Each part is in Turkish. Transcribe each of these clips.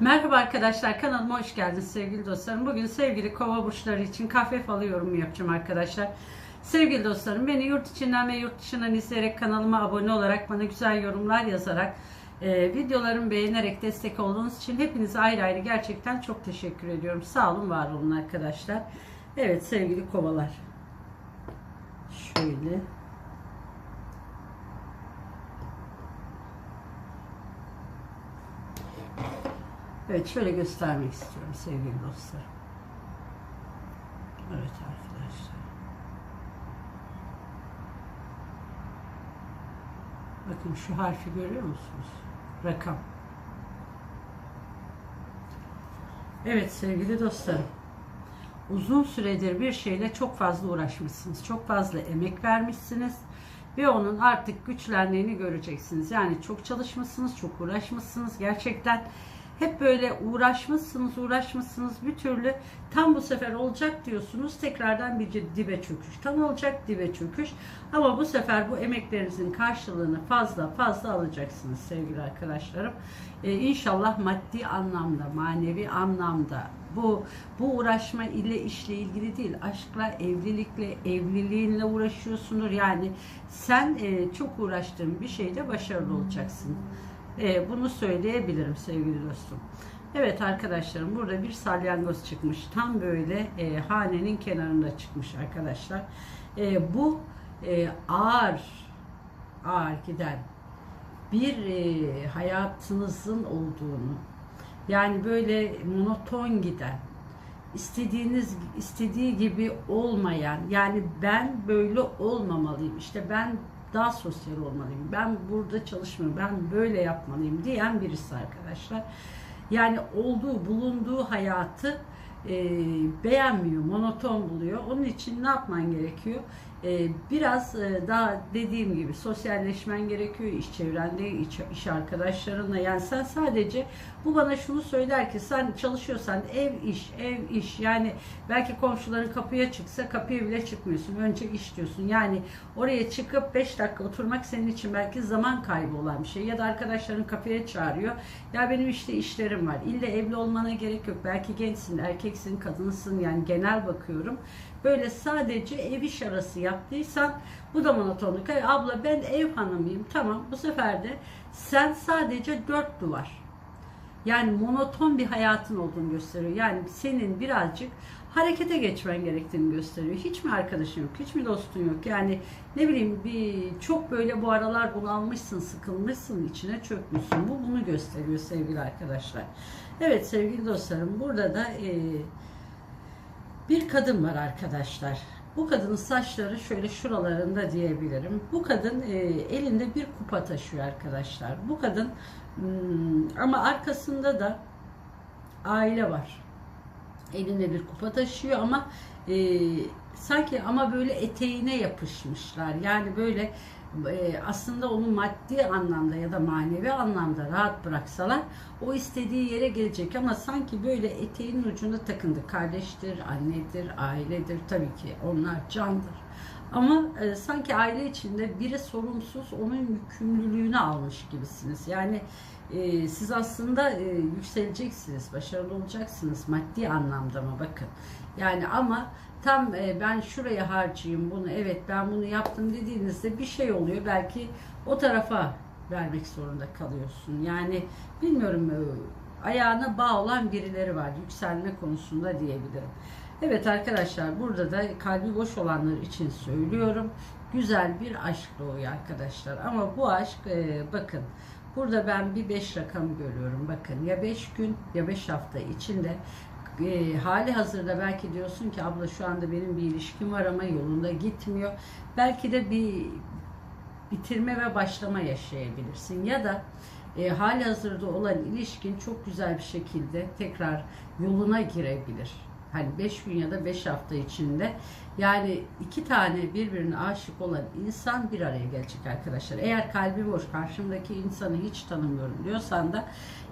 Merhaba arkadaşlar kanalıma hoş geldiniz sevgili dostlarım. Bugün sevgili kova burçları için kahve falı yorumu yapacağım arkadaşlar. Sevgili dostlarım beni yurt içinden ve yurt dışından izleyerek kanalıma abone olarak bana güzel yorumlar yazarak e, videolarımı beğenerek destek olduğunuz için hepinize ayrı ayrı gerçekten çok teşekkür ediyorum. Sağ olun var olun arkadaşlar. Evet sevgili kovalar. Şöyle. Evet şöyle göstermek istiyorum sevgili dostlar. Evet arkadaşlar. Bakın şu harfi görüyor musunuz? Rakam. Evet sevgili dostlarım. Uzun süredir bir şeyle çok fazla uğraşmışsınız. Çok fazla emek vermişsiniz. Ve onun artık güçlendiğini göreceksiniz. Yani çok çalışmışsınız, çok uğraşmışsınız. Gerçekten hep böyle uğraşmışsınız, uğraşmışsınız bir türlü tam bu sefer olacak diyorsunuz. Tekrardan bir dibe çöküş. Tam olacak dibe çöküş. Ama bu sefer bu emeklerinizin karşılığını fazla fazla alacaksınız sevgili arkadaşlarım. Ee, inşallah maddi anlamda, manevi anlamda bu bu uğraşma ile işle ilgili değil. Aşkla, evlilikle, evliliğinle uğraşıyorsunuz. Yani sen e, çok uğraştığın bir şeyde başarılı olacaksın. E, bunu söyleyebilirim sevgili dostum. Evet arkadaşlarım burada bir salyangoz çıkmış. Tam böyle e, hanenin kenarında çıkmış arkadaşlar. E, bu e, ağır ağır giden bir e, hayatınızın olduğunu yani böyle monoton giden istediğiniz istediği gibi olmayan yani ben böyle olmamalıyım işte ben daha sosyal olmalıyım ben burada çalışmıyorum ben böyle yapmalıyım diyen birisi arkadaşlar. Yani olduğu bulunduğu hayatı e, beğenmiyor monoton buluyor. Onun için ne yapman gerekiyor biraz e, daha dediğim gibi sosyalleşmen gerekiyor iş çevrende iş, iş arkadaşlarınla. Yani sen sadece bu bana şunu söyler ki sen çalışıyorsan ev iş ev iş. Yani belki komşuların kapıya çıksa kapıya bile çıkmıyorsun. Önce iş diyorsun. Yani oraya çıkıp 5 dakika oturmak senin için belki zaman kaybı olan bir şey. Ya da arkadaşların kapıya çağırıyor. Ya benim işte işlerim var. İlla evli olmana gerek yok. Belki gençsin erkeksin kadınsın. Yani genel bakıyorum böyle sadece ev iş arası yaptıysan bu da monotonluk. Hayır, abla ben ev hanımıyım tamam bu sefer de sen sadece dört duvar. Yani monoton bir hayatın olduğunu gösteriyor. Yani senin birazcık harekete geçmen gerektiğini gösteriyor. Hiç mi arkadaşın yok? Hiç mi dostun yok? Yani ne bileyim bir çok böyle bu aralar bunalmışsın, sıkılmışsın, içine çökmüşsün. Bu bunu gösteriyor sevgili arkadaşlar. Evet sevgili dostlarım burada da e, bir kadın var arkadaşlar. Bu kadının saçları şöyle şuralarında diyebilirim. Bu kadın e, elinde bir kupa taşıyor arkadaşlar. Bu kadın hmm, ama arkasında da aile var. Elinde bir kupa taşıyor ama e, sanki ama böyle eteğine yapışmışlar. Yani böyle e, aslında onu maddi anlamda ya da manevi anlamda rahat bıraksalar o istediği yere gelecek ama sanki böyle eteğin ucunda takındı. Kardeştir, annedir, ailedir tabii ki onlar candır. Ama e, sanki aile içinde biri sorumsuz onun yükümlülüğünü almış gibisiniz. Yani e, siz aslında e, yükseleceksiniz, başarılı olacaksınız maddi anlamda mı bakın. Yani ama tam e, ben şuraya harcayayım bunu evet ben bunu yaptım dediğinizde bir şey oluyor belki o tarafa vermek zorunda kalıyorsun. Yani bilmiyorum e, ayağına bağ olan birileri var yükselme konusunda diyebilirim. Evet arkadaşlar burada da kalbi boş olanlar için söylüyorum. Güzel bir aşk doğuyor arkadaşlar. Ama bu aşk e, bakın burada ben bir 5 rakam görüyorum. Bakın ya 5 gün ya 5 hafta içinde e, hali hazırda belki diyorsun ki abla şu anda benim bir ilişkim var ama yolunda gitmiyor. Belki de bir bitirme ve başlama yaşayabilirsin ya da e, hali hazırda olan ilişkin çok güzel bir şekilde tekrar yoluna girebilir. Hani 5 gün ya da 5 hafta içinde yani iki tane birbirine aşık olan insan bir araya gelecek arkadaşlar. Eğer kalbi boş karşımdaki insanı hiç tanımıyorum diyorsan da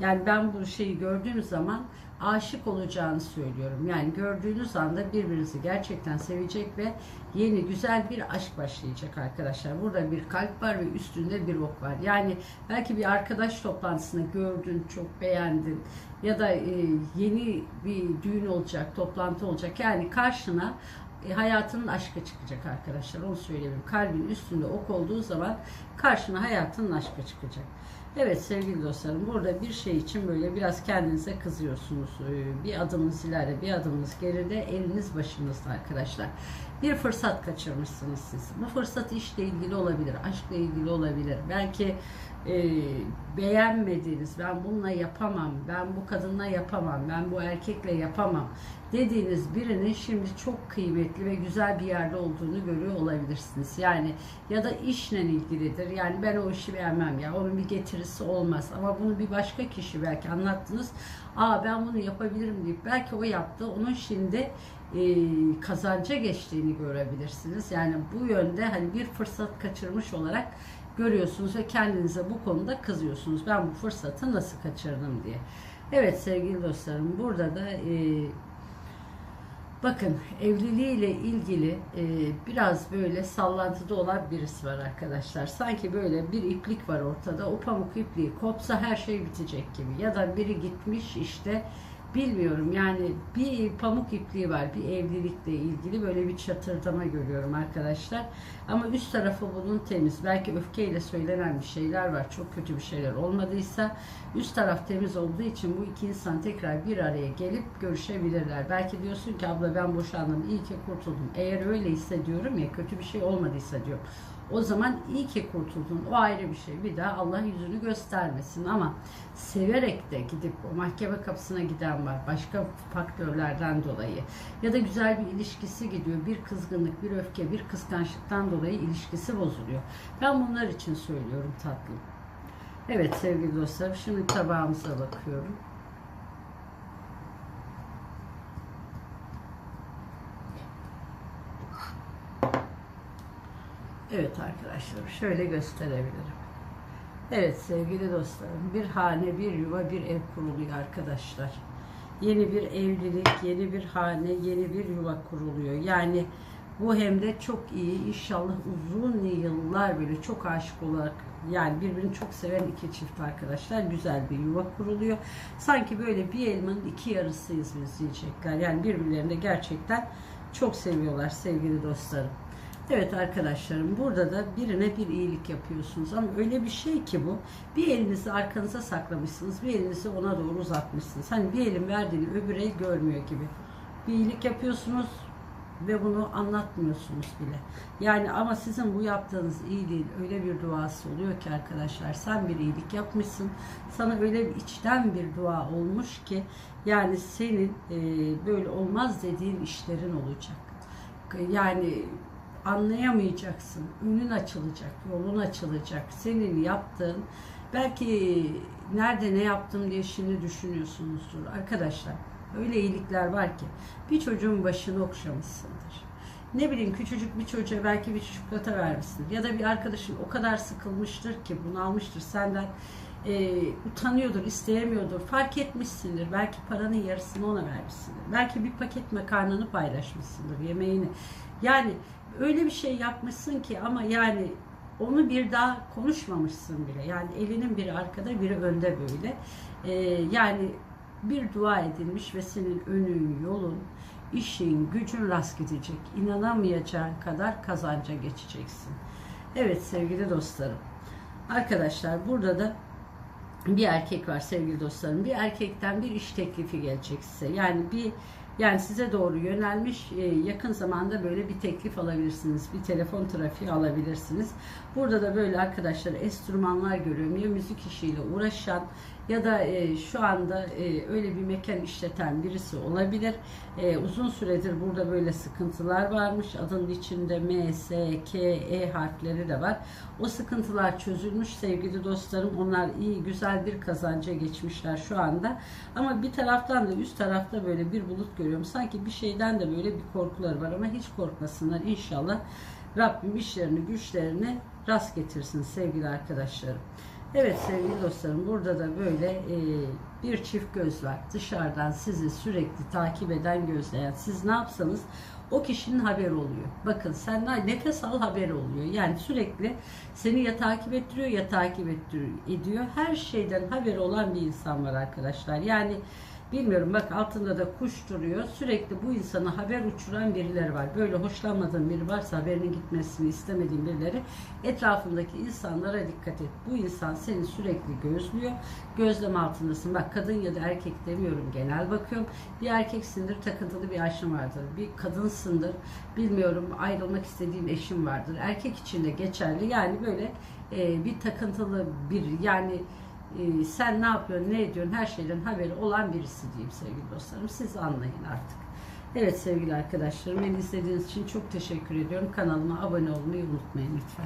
yani ben bu şeyi gördüğüm zaman aşık olacağını söylüyorum. Yani gördüğünüz anda birbirinizi gerçekten sevecek ve yeni güzel bir aşk başlayacak arkadaşlar. Burada bir kalp var ve üstünde bir ok var. Yani belki bir arkadaş toplantısını gördün, çok beğendin ya da e, yeni bir düğün olacak, toplantı olacak. Yani karşına e, hayatının aşkı çıkacak arkadaşlar. Onu söyleyeyim. Kalbin üstünde ok olduğu zaman karşına hayatının aşkı çıkacak. Evet sevgili dostlarım burada bir şey için böyle biraz kendinize kızıyorsunuz. Ee, Bir adımınız ileride bir adımınız geride eliniz başınızda arkadaşlar. Bir fırsat kaçırmışsınız siz. Bu fırsat işle ilgili olabilir, aşkla ilgili olabilir. Belki e, beğenmediğiniz, ben bununla yapamam, ben bu kadınla yapamam, ben bu erkekle yapamam dediğiniz birinin şimdi çok kıymetli ve güzel bir yerde olduğunu görüyor olabilirsiniz. Yani ya da işle ilgilidir. Yani ben o işi beğenmem ya, onun bir getirisi olmaz. Ama bunu bir başka kişi belki anlattınız. Aa ben bunu yapabilirim deyip belki o yaptı. Onun şimdi e, kazanca geçtiğini görebilirsiniz. Yani bu yönde hani bir fırsat kaçırmış olarak görüyorsunuz ve kendinize bu konuda kızıyorsunuz. Ben bu fırsatı nasıl kaçırdım diye. Evet sevgili dostlarım burada da e, bakın evliliğiyle ilgili e, biraz böyle sallantıda olan birisi var arkadaşlar. Sanki böyle bir iplik var ortada. O pamuk ipliği kopsa her şey bitecek gibi. Ya da biri gitmiş işte bilmiyorum yani bir pamuk ipliği var bir evlilikle ilgili böyle bir çatırdama görüyorum arkadaşlar. Ama üst tarafı bunun temiz. Belki öfkeyle söylenen bir şeyler var. Çok kötü bir şeyler olmadıysa üst taraf temiz olduğu için bu iki insan tekrar bir araya gelip görüşebilirler. Belki diyorsun ki abla ben boşandım iyi ki kurtuldum. Eğer öyle hissediyorum ya kötü bir şey olmadıysa diyorum. O zaman iyi ki kurtuldun. O ayrı bir şey. Bir daha Allah yüzünü göstermesin ama severek de gidip o mahkeme kapısına giden var. Başka faktörlerden dolayı. Ya da güzel bir ilişkisi gidiyor. Bir kızgınlık, bir öfke, bir kıskançlıktan dolayı ilişkisi bozuluyor. Ben bunlar için söylüyorum tatlım. Evet sevgili dostlarım şimdi tabağımıza bakıyorum. Evet arkadaşlar şöyle gösterebilirim. Evet sevgili dostlarım bir hane bir yuva bir ev kuruluyor arkadaşlar. Yeni bir evlilik, yeni bir hane, yeni bir yuva kuruluyor. Yani bu hem de çok iyi inşallah uzun yıllar böyle çok aşık olarak yani birbirini çok seven iki çift arkadaşlar güzel bir yuva kuruluyor. Sanki böyle bir elmanın iki yarısıyız biz diyecekler. Yani birbirlerini gerçekten çok seviyorlar sevgili dostlarım. Evet arkadaşlarım burada da birine bir iyilik yapıyorsunuz ama öyle bir şey ki bu bir elinizi arkanıza saklamışsınız bir elinizi ona doğru uzatmışsınız. Hani bir elin verdiğini öbür el görmüyor gibi. Bir iyilik yapıyorsunuz ve bunu anlatmıyorsunuz bile. Yani ama sizin bu yaptığınız iyiliğin öyle bir duası oluyor ki arkadaşlar sen bir iyilik yapmışsın. Sana öyle bir içten bir dua olmuş ki yani senin e, böyle olmaz dediğin işlerin olacak. Yani anlayamayacaksın. Önün açılacak, yolun açılacak. Senin yaptığın belki nerede ne yaptım diye şimdi düşünüyorsunuzdur. Arkadaşlar öyle iyilikler var ki bir çocuğun başını okşamışsındır. Ne bileyim küçücük bir çocuğa belki bir çikolata vermişsindir. Ya da bir arkadaşın o kadar sıkılmıştır ki bunalmıştır senden e, utanıyordur, isteyemiyordur, fark etmişsindir. Belki paranın yarısını ona vermişsindir. Belki bir paket makarnanı paylaşmışsındır, yemeğini. Yani öyle bir şey yapmışsın ki ama yani onu bir daha konuşmamışsın bile. Yani elinin biri arkada, biri önde böyle. Ee, yani bir dua edilmiş ve senin önün, yolun, işin, gücün rast gidecek. İnanamayacağın kadar kazanca geçeceksin. Evet sevgili dostlarım. Arkadaşlar burada da bir erkek var sevgili dostlarım. Bir erkekten bir iş teklifi gelecek size. Yani bir yani size doğru yönelmiş e, yakın zamanda böyle bir teklif alabilirsiniz. Bir telefon trafiği alabilirsiniz. Burada da böyle arkadaşlar enstrümanlar görüyorum. Ya müzik işiyle uğraşan ya da e, şu anda e, öyle bir mekan işleten birisi olabilir. E, uzun süredir burada böyle sıkıntılar varmış. Adının içinde M, S, K, E harfleri de var. O sıkıntılar çözülmüş sevgili dostlarım. Onlar iyi, güzel bir kazanca geçmişler şu anda. Ama bir taraftan da üst tarafta böyle bir bulut görüyorum. Sanki bir şeyden de böyle bir korkuları var ama hiç korkmasınlar inşallah. Rabbim işlerini, güçlerini rast getirsin sevgili arkadaşlarım. Evet sevgili dostlarım burada da böyle e, bir çift göz var. Dışarıdan sizi sürekli takip eden gözleyen. Siz ne yapsanız o kişinin haberi oluyor. Bakın sen ne- nefes al haberi oluyor. Yani sürekli seni ya takip ettiriyor ya takip ettiriyor, ediyor. Her şeyden haberi olan bir insan var arkadaşlar. Yani Bilmiyorum bak altında da kuş duruyor. Sürekli bu insana haber uçuran birileri var. Böyle hoşlanmadığın biri varsa haberinin gitmesini istemediğin birileri etrafındaki insanlara dikkat et. Bu insan seni sürekli gözlüyor. Gözlem altındasın. Bak kadın ya da erkek demiyorum genel bakıyorum. Bir erkeksindir takıntılı bir aşın vardır. Bir kadınsındır. Bilmiyorum ayrılmak istediğin eşin vardır. Erkek için de geçerli. Yani böyle e, bir takıntılı bir yani ee, sen ne yapıyorsun, ne ediyorsun, her şeyden haberi olan birisi diyeyim sevgili dostlarım. Siz anlayın artık. Evet sevgili arkadaşlarım, beni izlediğiniz için çok teşekkür ediyorum. Kanalıma abone olmayı unutmayın lütfen.